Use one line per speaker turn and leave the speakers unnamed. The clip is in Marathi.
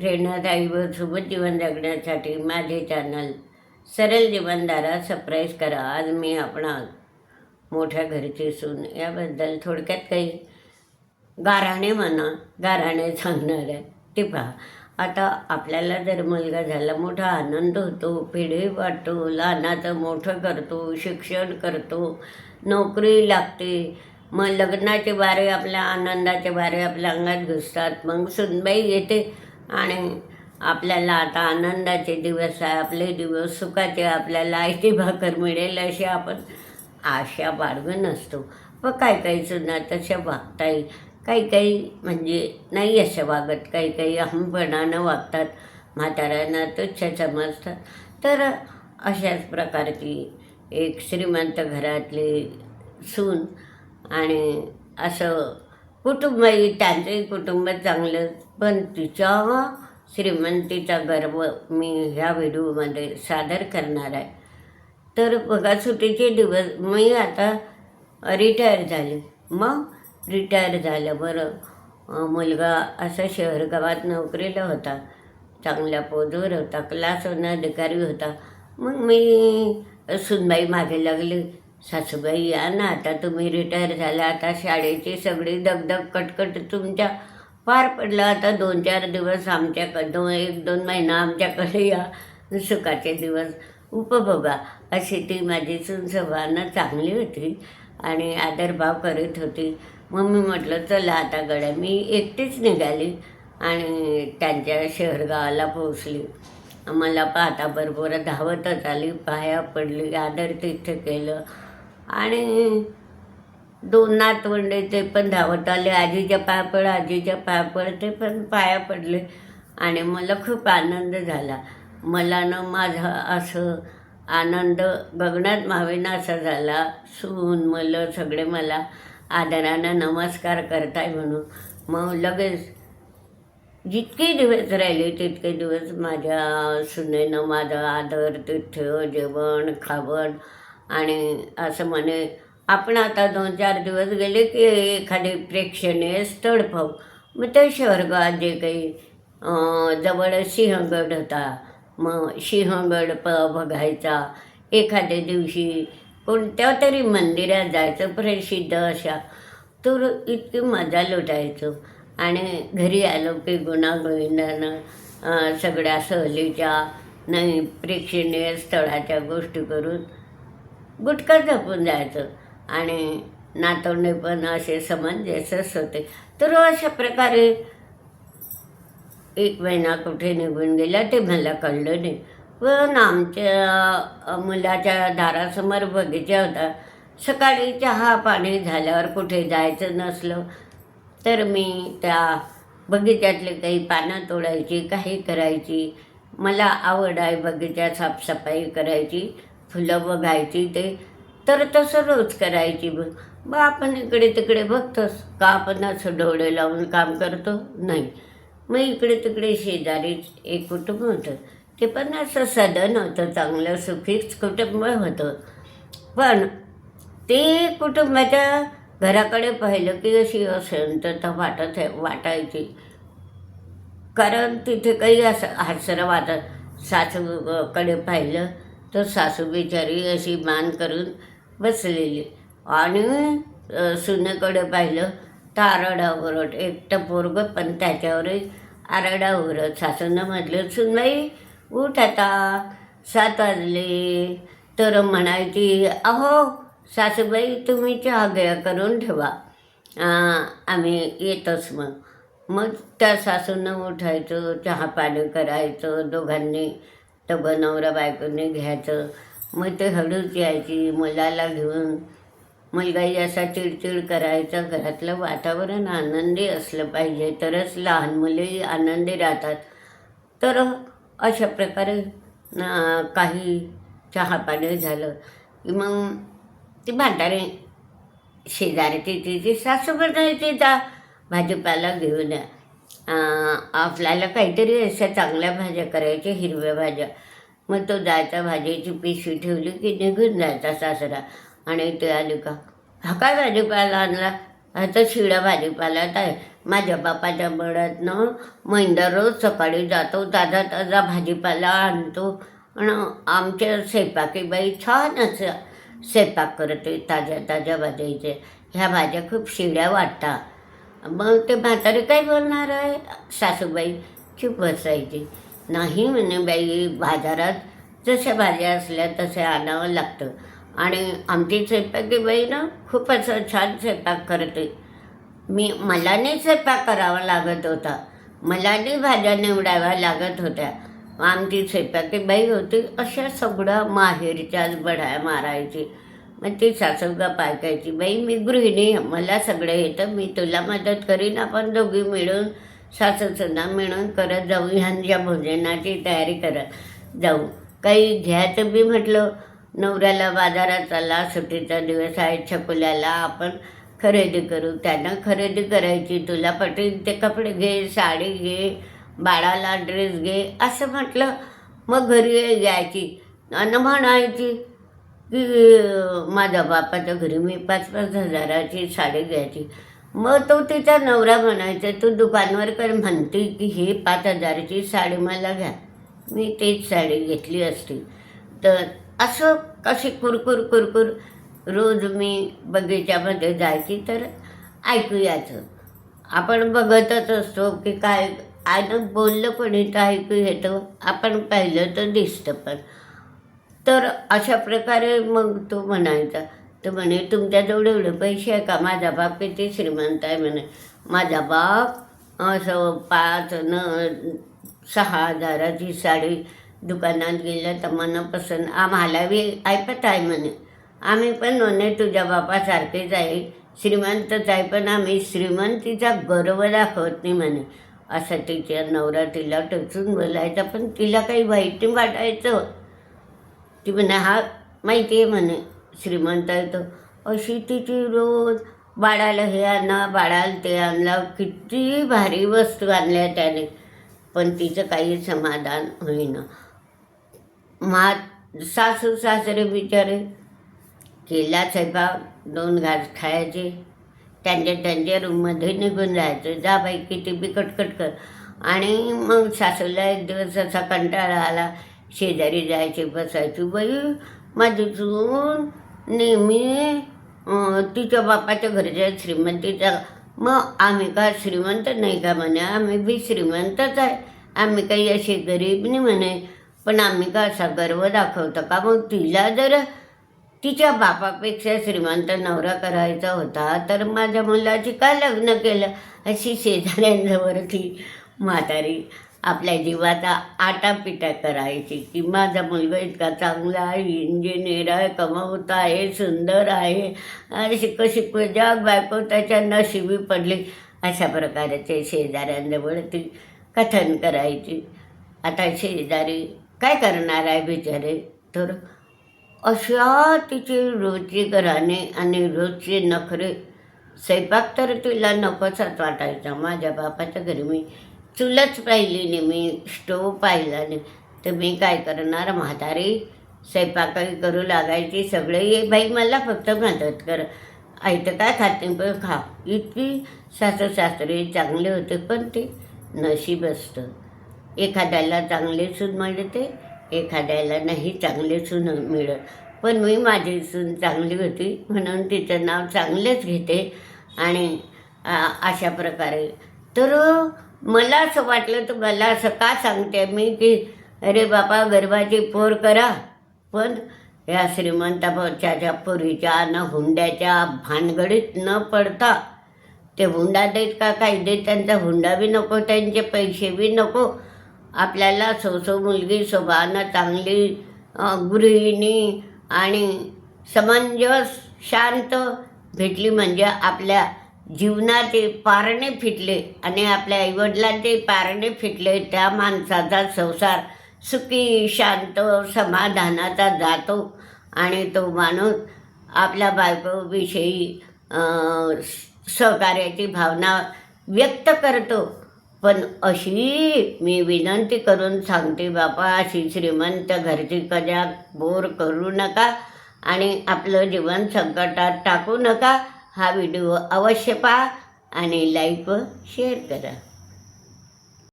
प्रेरणादायी व जीवन जगण्यासाठी माझे चॅनल सरळ जीवनदारा सबस्क्राईब करा. आज मी आपणा मोठ्या घरची सून याबद्दल थोडक्यात काही गाराणे म्हणा गाराणे सांगणार. आहे ते पहा. आता आपल्याला जर मुलगा झाला मोठा आनंद होतो पिढी वाटतो लहानाचं मोठं करतो शिक्षण करतो नोकरी लागते मग लग्नाचे वारे आपल्या आनंदाचे वारे आपल्या अंगात घुसतात मग सुनबाई येते आणि आपल्याला आता आनंदाचे दिवस आहे आपले दिवस सुखाचे आपल्याला आयटी भाकर मिळेल अशी आपण आशा बाळगून असतो. व काही काही सुद्धा तशा वागता येईल काही काही म्हणजे नाही असं वागत काही काही अहमपणानं वागतात. म्हाताऱ्यांना तुच्छ समजतात. तर अशाच प्रकारची एक श्रीमंत घरातली सून आणि असं कुटुंबही त्यांचंही कुटुंब चांगलं. पण तिच्या श्रीमंतीचा गर्व मी ह्या व्हिडिओमध्ये सादर करणार आहे. तर बघा सुट्टीचे दिवस मी आता रिटायर झाले. मग रिटायर झालं बरं मुलगा असा शहर गावात नोकरीला होता. चांगल्या पोजवर होता क्लास अधिकारी होता. मग मी सुनबाई मागे लागली. सासूबाई या ना आता तुम्ही रिटायर झाला आता शाळेची सगळी दगदग कटकट तुमच्या पार पडलं. आता दोन चार दिवस आमच्याकडे दोन एक दोन महिना आमच्याकडे या सुखाचे दिवस उपभोगा अशी ती माझी सुनसभानं चांगली होती आणि आदरभाव करीत होती. मग मी म्हटलं चला आता गड्या मी एकटीच निघाली आणि त्यांच्या शहरगावाला पोहोचली. मला पाहता बरोबर धावतच आली पाया पडली आदर तिथे केलं आणि दोन नातवंडे ते पण धावत आले. आजीच्या पाया पड आजीच्या पाया पड ते पण पाया पडले. आणि मला खूप आनंद झाला. मला न माझा असं आनंद बघण्यात मावेना असा झाला. सून मुलं सगळे मला आदरानं नमस्कार करताय म्हणून. मग लगेच जितके दिवस राहिले तितके दिवस माझ्या सुनेनं माझा आदर तिथं जेवण खावण आणि असं म्हणे आपण आता दोन चार दिवस गेले की एखादे प्रेक्षणीय स्थळ पाहू. मग ते शहरगावात जे काही जवळ सिंहगड होता मग सिंहगड प बघायचा. एखाद्या दिवशी कोणत्या तरी मंदिरात जायचं प्रसिद्ध अशा. तर इतकी मजा लुटायचो. आणि घरी आलो की गुणागोविंदानं सगळ्या सहलीच्या नाही प्रेक्षणीय स्थळाच्या गोष्टी करून गुटखा झपून जायचं. आणि नातवणे पण असे समंजसच होते. तर अशा प्रकारे एक महिना कुठे निघून गेला ते मला कळलं नाही. पण आमच्या मुलाच्या दारासमोर बगीचा होता. सकाळी चहा पाणी झाल्यावर कुठे जायचं नसलं तर मी त्या बगीच्यातले काही पानं तोडायची काही करायची. मला आवड आहे बगीचा साफसफाई करायची. फुलं बघायची ते तर तसं रोज करायची बघ. मग आपण इकडे तिकडे बघतोस का आपण असं डोळे लावून काम करतो? नाही. मग इकडे तिकडे शेजारीच एक कुटुंब होतं. ते पण असं सदन होतं चांगलं सुखीच कुटुंब होतं. पण ते कुटुंबाच्या घराकडे पाहिलं की अशी अशांतता वाटत वाटायची. कारण तिथे काही असं हसरं वाटत सासूकडे पाहिलं तर सासू बिचारी अशी मान करून बसलेली. आणि सुनेकडे पाहिलं तर आरडा ओरड एकटं पोरगं पण त्याच्यावरही आरडा ओरड सासूनं म्हटलं सुनबाई उठ आता सात वाजले. तर म्हणायची अहो सासूबाई तुम्ही चहा गया करून ठेवा. आम्ही येतोच मग. मग त्या सासूनं उठायचं चहा पाणी करायचं दोघांनी तर नवरा बायकोने घ्यायचं. मग ते हळूच यायची मुलाला घेऊन. मुलगाही असा चिडचिड करायचा. घरातलं वातावरण आनंदी असलं पाहिजे. तरच लहान मुलेही आनंदी राहतात. तर अशा प्रकारे काही चहा पाणी झालं की मग ती म्हातारी शेजारी तिची सासूबाई ती जा भाजीपाला घेऊन या. आपल्याला काहीतरी अशा चांगल्या भाज्या करायच्या हिरव्या भाज्या. मग तो जायचा भाजीची पिशवी ठेवली की निघून जायचा सासरा. आणि ते आली का हा काय भाजीपाला आणला? हा तर शिळा भाजीपाला आहे. माझ्या बापाच्या बळातनं महिंदा रोज सकाळी जातो ताजा ताजा भाजीपाला आणतो. आणि आमच्या स्वयंपाकीबाई छानच स्वयंपाक करते ताज्या ताज्या भाज्याचे ह्या भाज्या खूप शिड्या वाटतात. मग ते म्हातारी काय बोलणार आहे? सासूबाई चूप बसायची. नाही म्हणे बाई बाजारात जशा भाज्या असल्या तसे आणावं लागतं. आणि आमची स्वयंपाकी बाई ना खूप असं छान स्वयंपाक करते. मी मला नाही स्वयंपाक करावा लागत होता. मला नाही भाज्या निवडाव्या लागत होत्या. आमची स्वयंपाकी बाई होती अशा सगळ्या माहेरच्याच बढाया मारायची. मग ती सासूगा पायकायची बाई मी गृहिणी मला सगळं येतं मी तुला मदत करीन आपण दोघी मिळून सासूसुद्धा मिळून करत जाऊ ह्यांच्या भोजनाची तयारी करत जाऊ. काही घ्यायचं बी म्हटलं नवऱ्याला बाजारात चालला सुट्टीचा दिवस आहे छकुल्याला आपण खरेदी करू त्यानं खरेदी करायची तुला पटेल ते कपडे घे साडी घे बाळाला ड्रेस घे असं म्हटलं मग घरी यायची आणि म्हणायची की माझ्या बापाच्या घरी मी पाच पाच हजाराची साडी घ्यायची. मग तो तिचा नवरा म्हणायचा तू दुकानवर कर म्हणते की ही पाच हजाराची साडी मला घ्या. मी तीच साडी घेतली असती. तर असं कशी कुरकुर कुरकुर रोज मी बगीच्यामध्ये जायची तर ऐकूयाचं. आपण बघतच असतो की काय आणि बोललं कोणी तर ऐकू येतं. आपण पाहिलं तर दिसतं पण. तर अशा प्रकारे मग तो म्हणायचा. तर म्हणे तुमच्याजवळ एवढे पैसे आहे का? माझा बाप किती श्रीमंत आहे म्हणे. माझा बाप असं पाच न सहा हजाराची साडी दुकानात गेल्या तर मनपसंत आम्हाला बी ऐकत आहे म्हणे. आम्ही पण म्हणे तुझ्या बापासारखेच आहे. श्रीमंतच आहे पण आम्ही श्रीमंतीचा गर्व दाखवत नाही म्हणे. असं तिच्या नवरा तिला टचून बोलायचा पण तिला काही वाईट वाटायचं. ती म्हणे हा माहिती आहे म्हणे. श्रीमंत आहे तो अशी तिची रोज बाळाला हे आणा बाळाला ते आणला किती भारी वस्तू आणल्या त्याने. पण तिचं काही समाधान होईना. मा सासू सासरे बिचारे केला स्वयंपाक दोन घास खायचे. त्यांच्या त्यांच्या रूममध्ये निघून जायचं. जा बाई किती बिकटकट कर. आणि मग सासूला एक दिवस असा कंटाळा आला शेजारी जायचे बसायची बाई माझी चून नेहमी तिच्या बापाच्या घरच्या श्रीमंतीचा. मग आम्ही का श्रीमंत नाही का म्हणे? आम्ही बी श्रीमंतच आहे. आम्ही काही असे गरीब नाही म्हणे. पण आम्ही का असा गर्व दाखवतो का? मग तिला जर तिच्या बापापेक्षा श्रीमंत नवरा करायचा होता तर माझ्या मुलाची का लग्न केलं? अशी शेजाऱ्यांजवळची म्हातारी आपल्या जीवाचा आटापिटा करायची. की माझा मुलगा इतका चांगला आहे इंजिनियर आहे कमवत आहे सुंदर आहे. आणि शिकू शिक जग बायको त्याच्या नशिबी पडली. अशा प्रकारचे शेजाऱ्यांजवळ ती कथन करायची. आता शेजारी काय करणार आहे बिचारे? तर अशा तिची रोजची घराणे आणि रोजचे नखरे. स्वयंपाक तर तिला नकोसाच वाटायचा. माझ्या बापाच्या घरी मी चुलच पाहिली नाही मी स्टोव पाहिला नाही. तर मी काय करणार? म्हातारी स्वयंपाकही करू लागायची. सगळे ये बाई मला फक्त मदत कर. आयतं काय खाते? पण खा. इतकी सासू सासरे चांगले होते पण ते नशीब असतं. एखाद्याला चांगले सून मिळते एखाद्याला नाही चांगले सून मिळत. पण मी माझी सून चांगली होती म्हणून तिचं नाव चांगलेच घेते. आणि अशा प्रकारे. तर मला असं वाटलं तर मला असं का सांगते मी की अरे बापा गर्भाची पोर करा. पण या श्रीमंताच्या पोरीच्या न हुंड्याच्या भानगडीत न पडता ते हुंडा देत का काही देत त्यांचा हुंडा बी नको त्यांचे पैसे बी नको. आपल्याला सोसो मुलगी स्वभावानं चांगली गृहिणी आणि समंजस शांत भेटली म्हणजे आपल्या जीवनाचे पारणे फिटले आणि आपल्या आईवडिलांचे पारणे फिटले त्या माणसाचा संसार सुखी शांत समाधानाचा जातो. आणि तो माणूस आपल्या बायकोविषयी सहकार्याची भावना व्यक्त करतो. पण अशी मी विनंती करून सांगते बापा अशी श्रीमंत घरची कजा बोर करू नका आणि आपलं जीवन संकटात टाकू नका. हा व्हिडिओ अवश्य पहा आणि लाईक व शेअर करा.